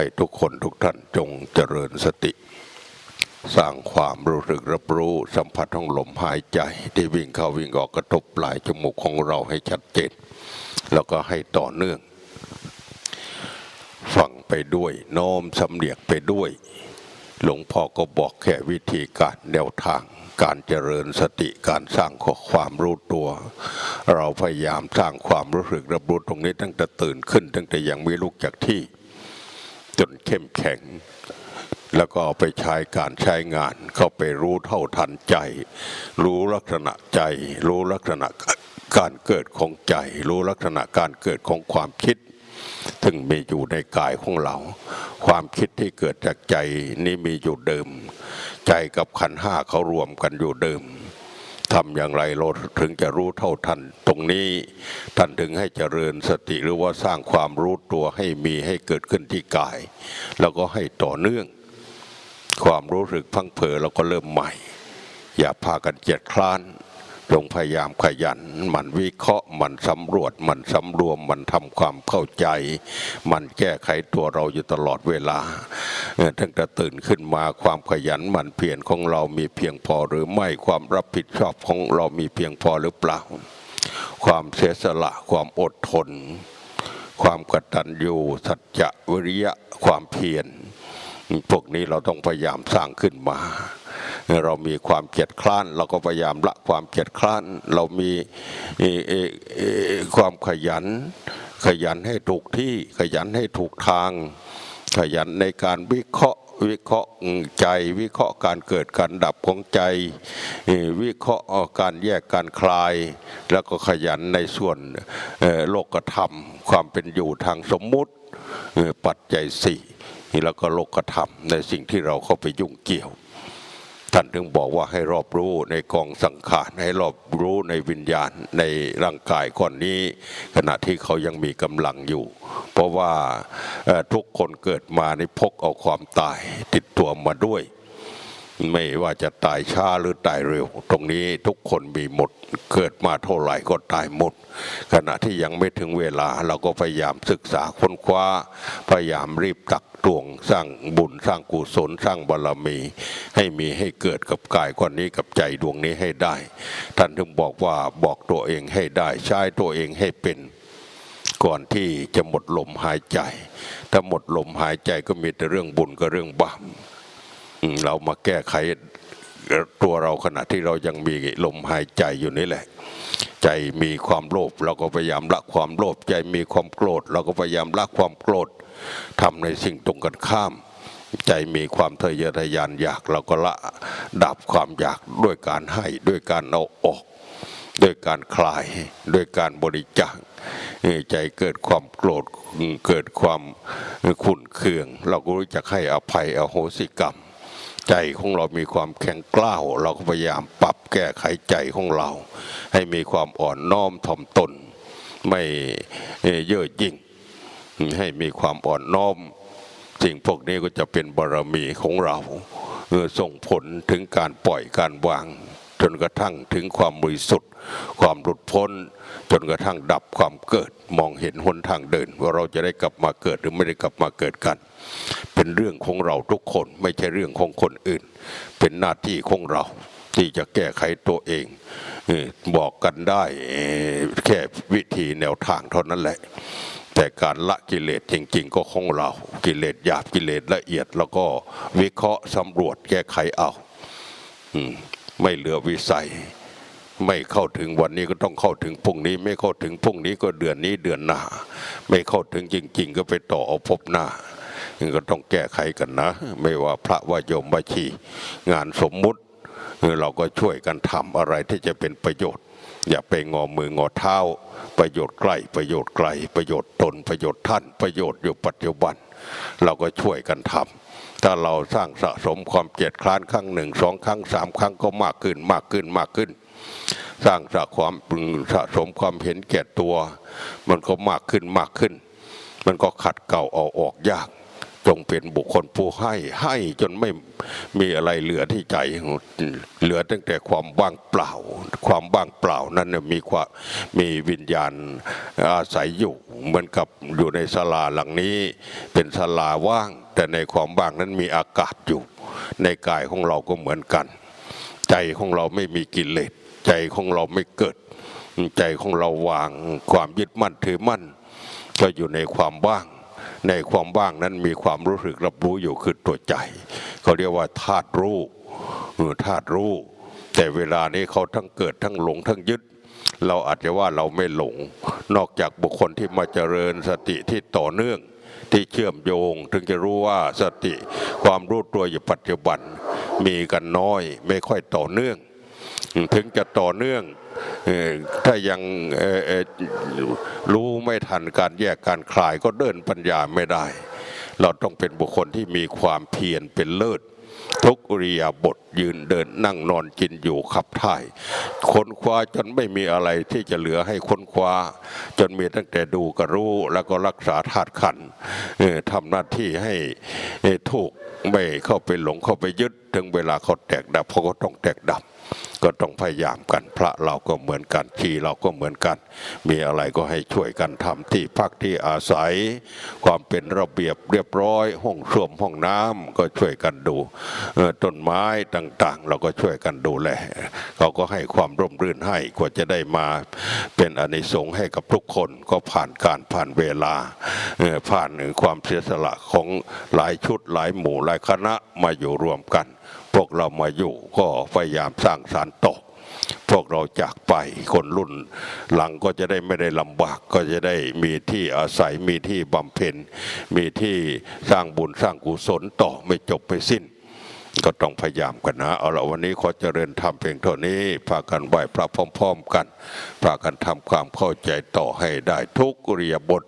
ให้ทุกคนทุกท่านจงเจริญสติ สร้างความรู้สึกรับรู้สัมผัสของลมหายใจที่วิ่งเข้าวิ่งออกกระทบปลายจมูกของเราให้ชัดเจน แล้วก็ให้ต่อเนื่อง ฟังไปด้วยโน้มสำเนียกไปด้วย หลวงพ่อก็บอกแค่วิธีการแนวทางการเจริญสติการสร้างข้อความรู้ตัว เราพยายามสร้างความรู้สึกรับรู้ตรงนี้ตั้งแต่ตื่นขึ้น ตั้งแต่ยังไม่ลุกจากที่ จนเข้มแข็ง แล้วก็เอาไปใช้การใช้งาน เข้าไปรู้เท่าทันใจ รู้ลักษณะใจ รู้ลักษณะการเกิดของใจ รู้ลักษณะการเกิดของความคิดซึ่งมีอยู่ในกายของเรา ความคิดที่เกิดจากใจนี่มีอยู่เดิม ใจกับขันห้าเขารวมกันอยู่เดิม ทำอย่างไรเราถึงจะรู้เท่าทันตรงนี้ท่านถึงให้เจริญสติหรือว่าสร้างความรู้ตัวให้มีให้เกิดขึ้นที่กาย แล้วก็ให้ต่อเนื่อง ความรู้สึกพังเผลอเราก็เริ่มใหม่ อย่าพากันเจ็ดคลาน จงพยายามขยัน มันวิเคราะห์ มันสำรวจ มันสำรวม มันทำความเข้าใจ มันแก้ไขตัวเราอยู่ตลอดเวลาเออตั้งแต่ตื่นขึ้นมาความขยันมันเพียรของเรามีเพียงพอหรือไม่ความรับผิดชอบของเรามีเพียงพอหรือเปล่า ความเสียสละความอดทน ความกตัญญูสัจจะวิริยะความเพียรพวกนี้เราต้องพยายามสร้างขึ้นมา เรามีความเกียจคร้าน เราก็พยายามละความเกียจคร้าน เรามีความขยัน ขยันให้ถูกที่ขยันให้ถูกทาง ขยันในการวิเคราะห์วิเคราะห์ใจวิเคราะห์การเกิดการดับของใจ วิเคราะห์การแยกการคลาย แล้วก็ขยันในส่วนโลกธรรม ความเป็นอยู่ทางสมมุติปัจจัยสี่แล้วก็โลกธรรมในสิ่งที่เราเข้าไปยุ่งเกี่ยว ท่านถึงบอกว่าให้รอบรู้ในกองสังขารให้รอบรู้ในวิญญาณในร่างกายก่อนนี้ ขณะที่เขายังมีกำลังอยู่ เพราะว่าทุกคนเกิดมาในพกเอาความตายติดตัวมาด้วย ไม่ว่าจะตายช้าหรือตายเร็ว ตรงนี้ทุกคนมีหมดเกิดมาเท่าไหร่ก็ตายหมด ขณะที่ยังไม่ถึงเวลาเราก็พยายามศึกษาค้นคว้า พยายามรีบตักตวงสร้างบุญสร้างกุศลสร้างบารมี ให้มีให้เกิดกับกายคนนี้กับใจดวงนี้ให้ได้ ท่านถึงบอกว่าบอกตัวเองให้ได้ใช้ตัวเองให้เป็นก่อนที่จะหมดลมหายใจ ถ้าหมดลมหายใจก็มีแต่เรื่องบุญกับเรื่องบาป เรามาแก้ไขตัวเราขณะที่เรายังมีลมหายใจอยู่นี่แหละ ใจมีความโลภเราก็พยายามละความโลภใจมีความโกรธเราก็พยายามละความโกรธทำในสิ่งตรงกันข้าม ใจมีความทะเยอทะยานอยากเราก็ละดับความอยากด้วยการให้ด้วยการเอาออก ด้วยการคลายด้วยการบริจาคใจเกิดความโกรธเกิดความขุ่นเคือง เราก็รู้จักให้อภัยอโหสิกรรม ใจของเรามีความแข็งกล้าวเราก็พยายามปรับแก้ไขใจของเรา ให้มีความอ่อนน้อมถ่อมตน ไม่เย่อหยิ่งให้มีความอ่อนน้อม สิ่งพวกนี้ก็จะเป็นบารมีของเราส่งผลถึงการปล่อยการวาง จนกระทั่งถึงความบริสุทธิ์ ความหลุดพ้น จนกระทั่งดับความเกิดมองเห็นหนทางเดิน ว่าเราจะได้กลับมาเกิดหรือไม่ได้กลับมาเกิดกัน เป็นเรื่องของเราทุกคนไม่ใช่เรื่องของคนอื่น เป็นหน้าที่ของเราที่จะแก้ไขตัวเอง บอกกันได้แค่วิธีแนวทางเท่านั้นแหละ แต่การละกิเลสจริง ๆ ก็ของเรา กิเลสหยาบกิเลสละเอียด แล้วก็วิเคราะห์สำรวจแก้ไขเอา อืม ไม่เหลือวิสัย ไม่เข้าถึงวันนี้ก็ต้องเข้าถึงพรุ่งนี้ ไม่เข้าถึงพรุ่งนี้ก็เดือนนี้เดือนหน้า ไม่เข้าถึงจริง ๆ ก็ไปต่อเอาพบหน้านี่ก็ต้องแก้ไขกันนะ ไม่ว่าพระว่าโยมว่าชีงานสมมุติเราก็ช่วยกันทำอะไรที่จะเป็นประโยชน์ อย่าไปงอมืองอเท้า ประโยชน์ใกล้ประโยชน์ไกล ประโยชน์ตนประโยชน์ท่าน ประโยชน์อยู่ปัจจุบัน เราก็ช่วยกันทำ ถ้าเราสร้างสะสมความเกลียดคร้านครั้งหนึ่งสองครั้งสามครั้งก็มากขึ้นมากขึ้นมากขึ้น สร้างสะความสะสมความเห็นแก่ตัว มันก็มากขึ้นมากขึ้น มันก็ขัดเกลาเอาออกยาก จงเป็นบุคคลผู้ให้ให้จนไม่มีอะไรเหลือที่ใจ เหลือตั้งแต่ความว่างเปล่า ความว่างเปล่านั้นมีความมีวิญญาณอาศัยอยู่เหมือนกับอยู่ในศาลาหลังนี้ เป็นศาลาว่าง แต่ในความว่างนั้นมีอากาศอยู่ ในกายของเราก็เหมือนกัน ใจของเราไม่มีกิเลสใจของเราไม่เกิด ใจของเราวางความยึดมั่นถือมั่น ก็อยู่ในความว่าง ในความว่างนั้นมีความรู้สึกรับรู้อยู่คือตัวใจเขาเรียกว่าธาตุรู้เออธาตุรู้ แต่เวลานี้เขาทั้งเกิดทั้งหลงทั้งยึด เราอาจจะว่าเราไม่หลง นอกจากบุคคลที่มาเจริญสติที่ต่อเนื่องที่เชื่อมโยง ถึงจะรู้ว่าสติความรู้ตัวอยู่ปัจจุบัน มีกันน้อยไม่ค่อยต่อเนื่อง ถึงจะต่อเนื่องถ้ายังรู้ไม่ทันการแยกการคลายก็เดินปัญญาไม่ได้ เราต้องเป็นบุคคลที่มีความเพียรเป็นเลิศทุกอริยาบทยืนเดินนั่งนอนกินอยู่ขับถ่ายค้นคว้าจนไม่มีอะไรที่จะเหลือให้ค้นคว้า จนมีตั้งแต่ดูก็รู้แล้วก็รักษาธาตุขันทำหน้าที่ให้ให้ถูกไม่เข้าไปหลงเข้าไปยึด ถึงเวลาเขาแตกดับเขาก็ต้องแตกดับ ก็ต้องพยายามกันพระเราก็เหมือนกันชีเราก็เหมือนกัน มีอะไรก็ให้ช่วยกันทำที่พักที่อาศัย ความเป็นระเบียบเรียบร้อย ห้องส้วมห้องน้ำก็ช่วยกันดูต้นไม้ต่างๆ เราก็ช่วยกันดูแลเขาก็ให้ความร่มรื่นให้กว่าจะได้มา เป็นอนิสงส์ให้กับทุกคนก็ผ่านการผ่านเวลา ผ่านความเสียสละของหลายชุดหลายหมู่หลายคณะมาอยู่รวมกัน พวกเรามาอยู่ก็พยายามสร้างสารต่อพวกเราจากไปคนรุ่นหลังก็จะได้ไม่ได้ลำบากก็จะได้มีที่อาศัยมีที่บำเพ็ญ มีที่สร้างบุญสร้างกุศลต่อไม่จบไม่สิ้น ก็ต้องพยายามกันนะ เอาละวันนี้ขอเจริญธรรมเพียงเท่านี้พากันไหว้พระพร้อม ๆ กันพากันทำความเข้าใจต่อให้ได้ทุกอริยบท